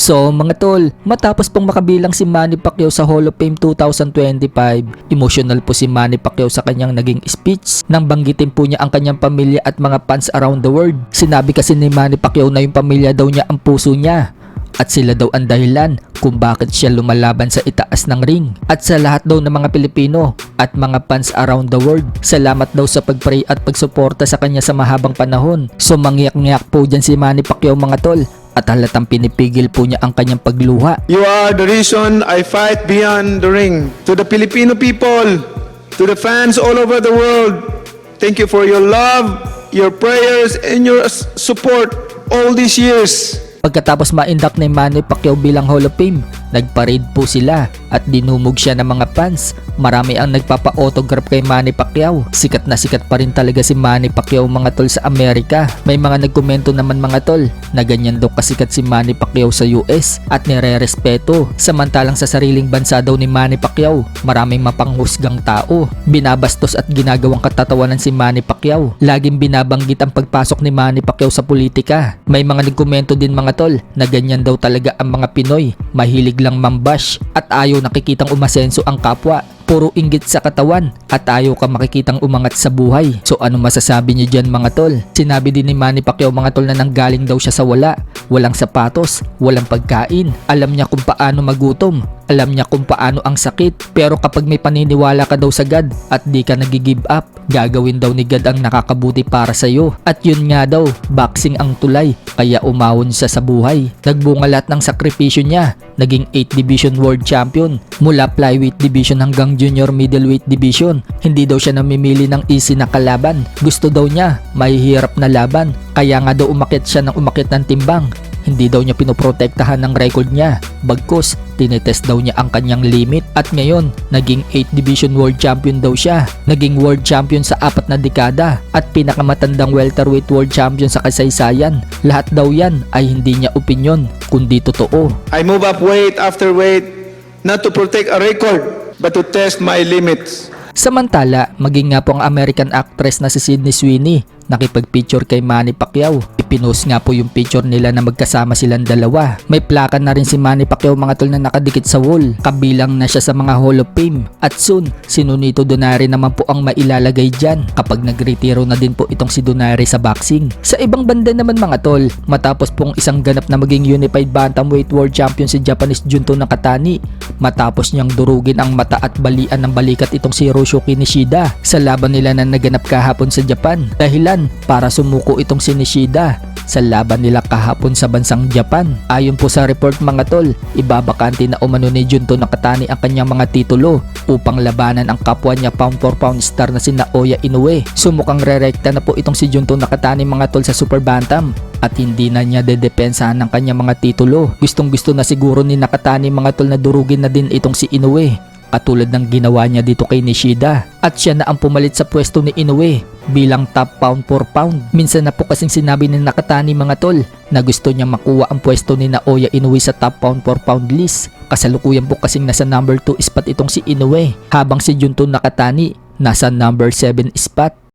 So mga tol, matapos pong makabilang si Manny Pacquiao sa Hall of Fame 2025, emotional po si Manny Pacquiao sa kanyang naging speech nang banggitin po niya ang kanyang pamilya at mga fans around the world. Sinabi kasi ni Manny Pacquiao na yung pamilya daw niya ang puso niya at sila daw ang dahilan kung bakit siya lumalaban sa itaas ng ring. At sa lahat daw ng mga Pilipino at mga fans around the world, salamat daw sa pagpray at pagsuporta sa kanya sa mahabang panahon. So mangyak-ngyak po dyan si Manny Pacquiao mga tol at halatang pinipigil po niya ang kanyang pagluha. You are the reason I fight beyond the ring. To the Filipino people, to the fans all over the world, thank you for your love, your prayers, and your support all these years. Pagkatapos ma-induct ni Manny Pacquiao bilang Hall of Fame, nagparade po sila at dinumog siya ng mga fans. Marami ang nagpapa-autograph kay Manny Pacquiao. Sikat na sikat pa rin talaga si Manny Pacquiao mga tol sa Amerika. May mga nagkomento naman mga tol na ganyan daw kasikat si Manny Pacquiao sa US at nire-respeto. Samantalang sa sariling bansa daw ni Manny Pacquiao, maraming mapanghusgang tao. Binabastos at ginagawang katatawanan si Manny Pacquiao. Laging binabanggit ang pagpasok ni Manny Pacquiao sa politika. May mga nagkomento din mga tol na ganyan daw talaga ang mga Pinoy. Mahilig lang mambash at ayaw nakikitang umasenso ang kapwa. Puro inggit sa katawan at ayaw ka makikitang umangat sa buhay. So ano masasabi niyo dyan mga tol? Sinabi din ni Manny Pacquiao mga tol na nanggaling daw siya sa wala. Walang sapatos, walang pagkain. Alam niya kung paano magutom. Alam niya kung paano ang sakit. Pero kapag may paniniwala ka daw sa God at di ka nagigive up, gagawin daw ni God ang nakakabuti para sa iyo. At yun nga daw, boxing ang tulay. Kaya umawon siya sa buhay. Nagbunga lahat ng sakripisyo niya. Naging 8 Division World Champion. Mula flyweight division hanggang junior middleweight division. Hindi daw siya namimili ng easy na kalaban. Gusto daw niya, mahihirap na laban. Kaya nga daw umakit siya ng umakit ng timbang. Hindi daw niya pinoprotektahan ng record niya. Bagkus, tinetest daw niya ang kanyang limit at ngayon, naging 8 Division World Champion daw siya. Naging World Champion sa apat na dekada at pinakamatandang welterweight World Champion sa kasaysayan. Lahat daw yan ay hindi niya opinion, kundi totoo. I move up weight after weight, not to protect a record, but to test my limits. Samantala, maging nga po ang American actress na si Sydney Sweeney nakipag-picture kay Manny Pacquiao. Ipinost nga po yung picture nila na magkasama silang dalawa. May plaka na rin si Manny Pacquiao mga tol na nakadikit sa wall. Kabilang na siya sa mga Hall of Fame. At soon, si Nonito Donari naman po ang mailalagay dyan kapag nagretiro na din po itong si Donari sa boxing. Sa ibang banda naman mga tol, matapos pong isang ganap na maging Unified Bantamweight World Champion si Japanese Junto Nakatani, matapos niyang durugin ang mata at balian ng balikat itong si Roshoki Nishida sa laban nila na naganap kahapon sa Japan. Dahilan para sumuko itong si sa laban nila kahapon sa bansang Japan. Ayon po sa report mga tol, ibabakante na umano ni Junto Nakatani ang kanyang mga titulo upang labanan ang kapwa niya pound for pound star na si Naoya Inoue. Sumukang rerekta na po itong si Junto Nakatani mga tol sa Super Bantam at hindi na niya dedepensahan ng kanyang mga titulo. Gustong gusto na siguro ni Nakatani mga tol na durugin na din itong si Inoue katulad ng ginawa niya dito kay Nishida at siya na ang pumalit sa pwesto ni Inoue bilang top pound for pound. Minsan na po kasing sinabi ni Nakatani mga tol na gusto niya makuha ang pwesto ni Naoya Inoue sa top pound for pound list. Kasalukuyan po kasing nasa number 2 spot itong si Inoue habang si Junto Nakatani nasa number 7 spot.